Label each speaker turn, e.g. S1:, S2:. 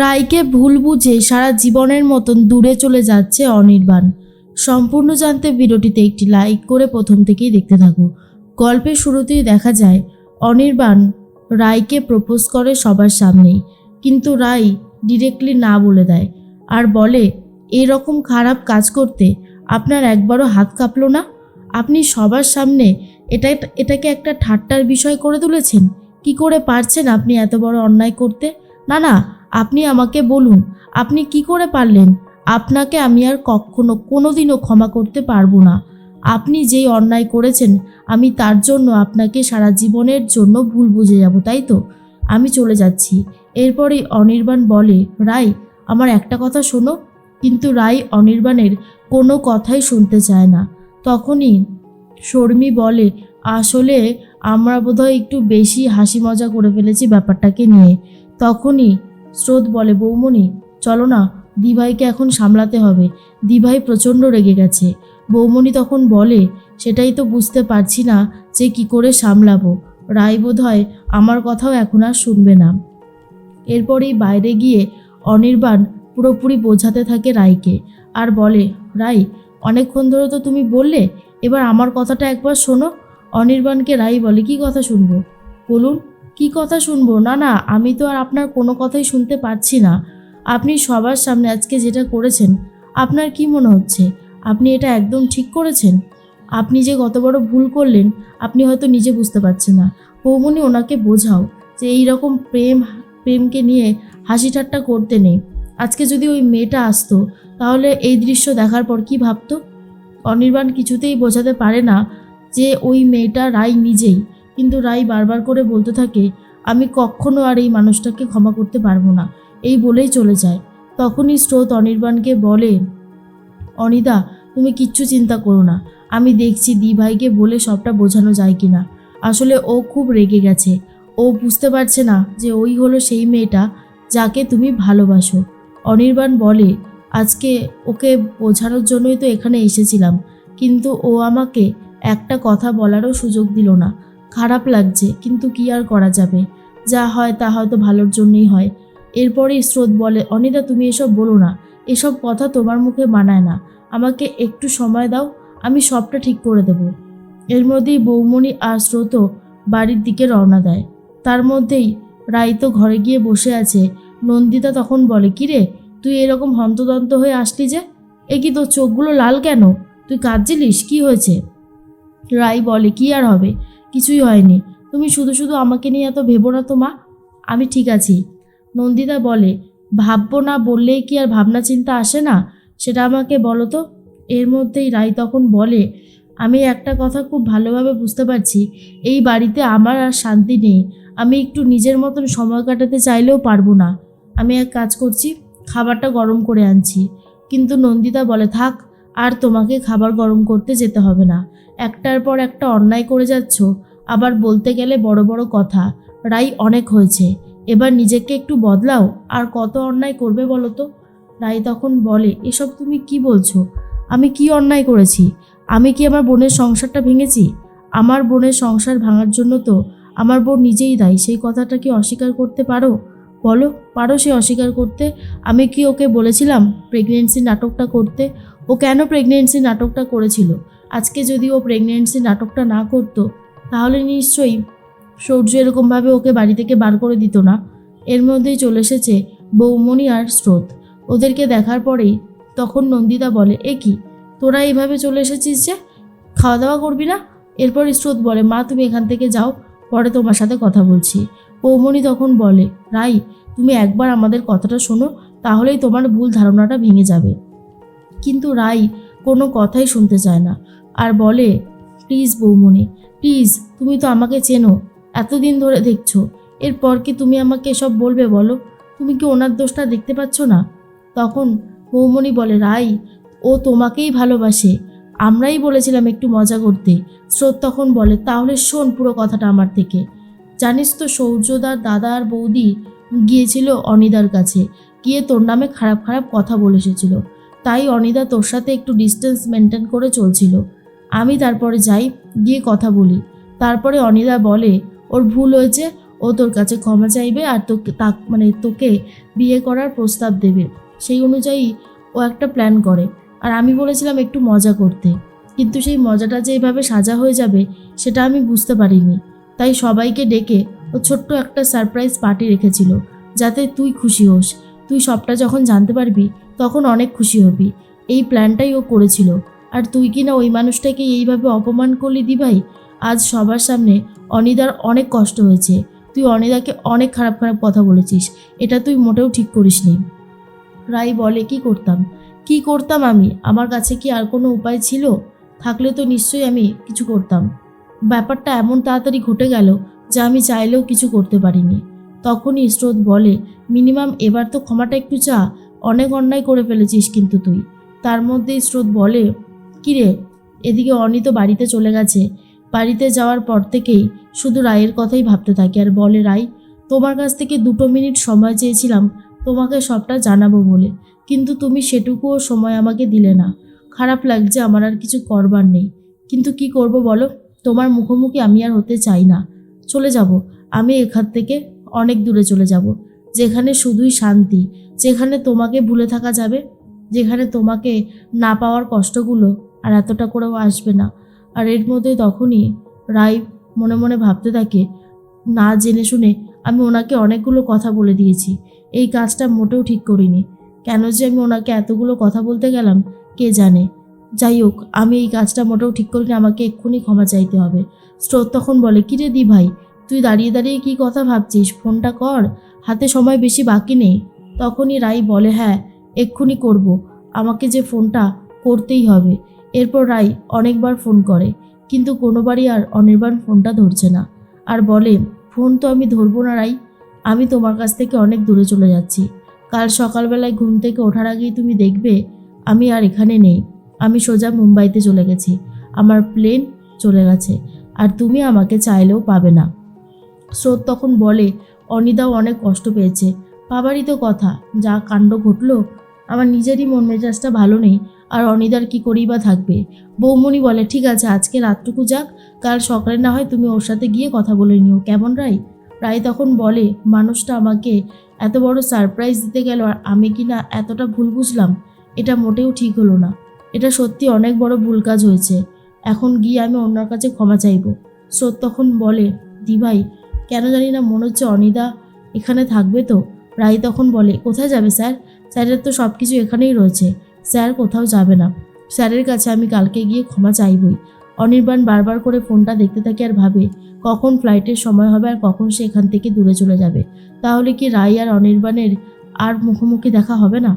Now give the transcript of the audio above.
S1: রায়কে ভুল বুঝে সারা জীবনের মতন দূরে চলে যাচ্ছে অনির্বাণ। সম্পূর্ণ জানতে ভিডিওটিতে একটি লাইক করে প্রথম থেকেই দেখতে থাকো। গল্পের শুরুতেই দেখা যায়, অনির্বাণ রায়কে প্রপোজ করে সবার সামনেই, কিন্তু রায় ডিরেক্টলি না বলে দেয় আর বলে, এরকম খারাপ কাজ করতে আপনার একবারও হাত কাঁপলো না? আপনি সবার সামনে এটা এটাকে একটা ঠাট্টার বিষয় করে তুলেছেন? কি করে পারছেন আপনি এত বড় অন্যায় করতে? না না আপনি আমাকে বলুন, আপনি কি করে পারলেন? আপনাকে আমি আর কখনো কোনোদিনও ক্ষমা করতে পারব না। আপনি যেই অন্যায় করেছেন, আমি তার জন্য আপনাকে সারা জীবনের জন্য ভুল বুঝে যাব, তাই তো? আমি চলে যাচ্ছি। এরপরেই অনির্বাণ বলে রাই আমার একটা কথা শোনো। কিন্তু রাই অনির্বাণের কোনো কথাই শুনতে চায় না। তখনই শর্মি বলে, আসলে আমরা বোধহয় একটু বেশি হাসি মজা করে ফেলেছি ব্যাপারটাকে নিয়ে। তখনই স্রোত বলে বৌমণি, চলো না, দিভাইকে এখন সামলাতে হবে। দিভাই প্রচণ্ড রেগে গেছে। বৌমণি তখন বলে, সেটাই তো বুঝতে পারছি না যে কি করে সামলাবো। রায় বোধ হয় আমার কথাও এখন আর শুনবে না। এরপরেই বাইরে গিয়ে অনির্বাণ পুরোপুরি বোঝাতে থাকে রায়কে আর বলে রাই অনেকক্ষণ ধরে তো তুমি বললে, এবার আমার কথাটা একবার শোনো। অনির্বাণকে রাই বলে, কি কথা শুনব? বলুন। কি কথা শুনব? না না, আমি তো আর আপনার কোনো কথাই শুনতে পারছি না। আপনি সবার সামনে আজকে যেটা করেছেন, আপনার কি মনে হচ্ছে? আপনি এটা একদম ঠিক করেছেন? আপনি যে কত বড় ভুল করলেন, আপনি হয়তো নিজে বুঝতে পারছেন না। বৌমনি, ওনাকে বোঝাও যে এই রকম প্রেম, প্রেমকে নিয়ে হাসি ঠাট্টা করতে নেই। আজকে যদি ওই মেয়েটা আসতো, তাহলে এই দৃশ্য দেখার পর কি ভাবতো? অনির্বাণ কিছুতেই বোঝাতে পারে না যে ওই মেয়েটা রায় নিজেই। কিন্তু রাই বারবার করে বলতে থাকে, আমি কখনো আর এই মানুষটাকে ক্ষমা করতে পারব না। এই বলেই চলে যায়। তখনই স্রোত অনির্বাণকে বলে, অনিদা, তুমি কিচ্ছু চিন্তা করো না। আমি দেখছি দি ভাইকে বলে সবটা বোঝানো যায় কি না আসলে ও খুব রেগে গেছে। ও বুঝতে পারছে না যে ওই হলো সেই মেয়েটা যাকে তুমি ভালোবাসো। অনির্বাণ বলে, আজকে ওকে বোঝানোর জন্যই তো এখানে এসেছিলাম। কিন্তু ও আমাকে একটা কথা বলারও সুযোগ দিল না। খারাপ লাগছে, কিন্তু কি আর করা যাবে? যা হয় তা হয়তো ভালোর জন্যই হয়। এরপরেই স্রোত বলে অনিদা তুমি এসব বলো না। এসব কথা তোমার মুখে মানায় না। আমাকে একটু সময় দাও, আমি সবটা ঠিক করে দেব। এর মধ্যেই বৌমণি আর স্রোতও বাড়ির দিকে রওনা দেয়। তার মধ্যেই রাই তো ঘরে গিয়ে বসে আছে। নন্দিতা তখন বলে, কিরে, তুই এরকম হন্তদন্ত হয়ে আসলি যে? এ কি তোর চোখগুলো লাল কেন? তুই কাঁদছিলিস? কি হয়েছে? রাই বলে, কি আর হবে? কিছুই হয়নি। তুমি শুধু শুধু আমাকে নিয়ে এত ভেবো না তো মা? আমি ঠিক আছি। নন্দিতা বলে, ভাববো না বললেই কি আর ভাবনা চিন্তা আসে না? সেটা আমাকে বলো তো? এর মধ্যেই রাই তখন বলে, আমি একটা কথা খুব ভালোভাবে বুঝতে পারছি। এই বাড়িতে আমার আর শান্তি নেই। আমি একটু নিজের মতন সময় কাটাতে চাইলেও পারব না। আমি এক কাজ করছি, খাবারটা গরম করে আনছি। কিন্তু নন্দিতা বলে, থাক আর তোমাকে খাবার গরম করতে যেতে হবে না। একটার পর একটা অন্যায় করে যাচ্ছ, আবার বলতে গেলে বড় বড় কথা, রাই অনেক হয়েছে। এবার নিজেকে একটু বদলাও, আর কত অন্যায় করবে বলো তো? রাই তখন বলে, এসব তুমি কি বলছো? আমি কি অন্যায় করেছি? আমি কি আমার বোনের সংসারটা ভেঙেছি? আমার বোনের সংসার ভাঙার জন্য তো আমার বোন নিজেই দায়ী, সেই কথাটা কি অস্বীকার করতে পারো? বলো, পারো সে অস্বীকার করতে? আমি কি ওকে বলেছিলাম প্রেগনেন্সি নাটকটা করতে? ও কেন প্রেগনেন্সি নাটকটা করেছিল? আজকে যদি ও প্রেগনেন্সি নাটকটা না করতো, তাহলে নিশ্চয়ই সৌর্য এরকমভাবে ওকে বাড়ি থেকে বার করে দিত না। এর মধ্যেই চলে এসেছে বৌমণি আর স্রোত। ওদেরকে দেখার পরেই তখন নন্দিতা বলে, এ কি, তোরা এইভাবে চলে এসেছিস যে? খাওয়া দাওয়া করবি না? এরপর স্রোত বলে, মা, তুমি এখান থেকে যাও, পরে তোমার সাথে কথা বলছি। বৌমণি তখন বলে, রাই, তুমি একবার আমাদের কথাটা শোনো, তাহলেই তোমার ভুল ধারণাটা ভেঙে যাবে। কিন্তু রাই কোনো কথাই শুনতে চায় না। আর বলে, প্লিজ বৌমণি, প্লিজ, তুমি তো আমাকে চেনো, এতদিন ধরে দেখছ। এরপর কি তুমি আমাকে এসব বলবে বলো? তুমি কি ওনার দোষটা দেখতে পাচ্ছ না? তখন বৌমনি বলে, রাই, ও তোমাকেই ভালোবাসে। আমরাই বলেছিলাম একটু মজা করতে। স্রোত তখন বলে, তাহলে শোন পুরো কথাটা আমার থেকে। জানিস তো সৌর্যদার দাদা আর বৌদি গিয়েছিল অনিদার কাছে। গিয়ে তোর নামে খারাপ খারাপ কথা বলে এসেছিল। তাই অনিদা তোর সাথে একটু ডিস্টেন্স মেনটেন করে চলছিল। আমি তারপরে যাই, গিয়ে কথা বলি। তারপরে অনিদা বলে, ওর ভুল হয়েছে, ও তোর কাছে ক্ষমা চাইবে আর তোকে তা মানে তোকে বিয়ে করার প্রস্তাব দেবে। সেই অনুযায়ী ও একটা প্ল্যান করে। আর আমি বলেছিলাম একটু মজা করতে। কিন্তু সেই মজাটা যে এইভাবে সাজা হয়ে যাবে, সেটা আমি বুঝতে পারিনি। তাই সবাইকে ডেকে ও ছোট্ট একটা সারপ্রাইজ পার্টি রেখেছিল, যাতে তুই খুশি হোস। তুই সবটা যখন জানতে পারবি, তখন অনেক খুশি হবি। এই প্ল্যানটাই ও করেছিল। আর তুই কি না ওই মানুষটাকে এইভাবে অপমান করলি দি ভাই আজ সবার সামনে অনিদার অনেক কষ্ট হয়েছে। তুই অনিদাকে অনেক খারাপ খারাপ কথা বলেছিস। এটা তুই মোটেও ঠিক করিসনি। রাই বলে, কি করতাম? কি করতাম আমি? আমার কাছে কি আর কোনো উপায় ছিল? থাকলে তো নিশ্চয়ই আমি কিছু করতাম। ব্যাপারটা এমন তাড়াতাড়ি ঘটে গেল, যে আমি চাইলেও কিছু করতে পারিনি। তখনই স্রোত বলে, মিনিমাম, এবার তো ক্ষমাটা একটু চা। অনেক অন্যায় করে ফেলেছিস কিন্তু তুই। তার মধ্যেই স্রোত বলে, কিরে, এদিকে অনি তো বাড়িতে চলে গেছে। বাড়িতে যাওয়ার পর থেকেই শুধু রায়ের কথাই ভাবতে থাকে। আর বলে রাই তোমার কাছ থেকে দুটো মিনিট সময় চেয়েছিলাম। তোমাকে সবটা জানাব বলে। কিন্তু তুমি সেটুকুও সময় আমাকে দিলে না। খারাপ লাগছে, আমার আর কিছু করবার নেই। কিন্তু কি করব বলো? তোমার মুখোমুখি আমি আর হতে চাই না। চলে যাব। আমি এখান থেকে অনেক দূরে চলে যাব, যেখানে শুধুই শান্তি, যেখানে তোমাকে ভুলে থাকা যাবে, যেখানে তোমাকে না পাওয়ার কষ্টগুলো আর এতটা করেও আসবে না। আর এর মধ্যে তখনই রায় মনে মনে ভাবতে থাকে, না জেনে শুনে আমি ওনাকে অনেকগুলো কথা বলে দিয়েছি, এই কাজটা মোটেও ঠিক করিনি। কেন যে আমি ওনাকে এতগুলো কথা বলতে গেলাম, কে জানে? যাই হোক, আমি এই কাজটা মোটেও ঠিক করিনি, আমাকে এক্ষুনি ক্ষমা চাইতে হবে। স্রোত তখন বলে, কিরে দি ভাই তুই দাঁড়িয়ে দাঁড়িয়ে কি কথা ভাবছিস? ফোনটা কর। হাতে সময় বেশি বাকি নেই। তখনই রাই বলে হ্যাঁ এক্ষুনি করব। আমাকে যে ফোনটা করতেই হবে। এরপর রাই অনেকবার ফোন করে, কিন্তু কোনোবারই আর অনির্বাণ ফোনটা ধরছে না। আর বলে, ফোন তো আমি ধরবো না রাই। আমি তোমার কাছ থেকে অনেক দূরে চলে যাচ্ছি। কাল সকালবেলায় ঘুম থেকে ওঠার আগেই তুমি দেখবে আমি আর এখানে নেই। আমি সোজা মুম্বাইতে চলে গেছি। আমার প্লেন চলে গেছে। আর তুমি আমাকে চাইলেও পাবে না। স্রোত তখন বলে, অনিদাও অনেক কষ্ট পেয়েছে। বাবারই তো কথা, যা কাণ্ড ঘটলো, আমার নিজেরই মন মেজাজটা ভালো নেই, আর অনিদার কি করেই বা থাকবে? বৌমণি বলে, ঠিক আছে, আজকে রাতটুকু যাক, কাল সকালে না হয় তুমি ওর সাথে গিয়ে কথা বলে নিও, কেমন রাই রাই তখন বলে, মানুষটা আমাকে এত বড় সারপ্রাইজ দিতে গেল, আর আমি কি না এতটা ভুল বুঝলাম? এটা মোটেও ঠিক হলো না। এটা সত্যি অনেক বড় ভুল কাজ হয়েছে। এখন গিয়ে আমি অন্যর কাছে ক্ষমা চাইব। স্রোত তখন বলে দি ভাই কেন জানি না মনে হচ্ছে অনিদা এখানে থাকবে তো। রাই তখন বলে, কোথায় যাবে স্যার? স্যারের তো সব কিছু এখানেই রয়েছে। স্যার কোথাও যাবে না। স্যারের কাছে আমি কালকে গিয়ে ক্ষমা চাইবই। অনির্বাণ বারবার করে ফোনটা দেখতে থাকে আর ভাবে, কখন ফ্লাইটের সময় হবে আর কখন সে এখান থেকে দূরে চলে যাবে? তাহলে কি রাই আর অনির্বাণের আর মুখোমুখি দেখা হবে না?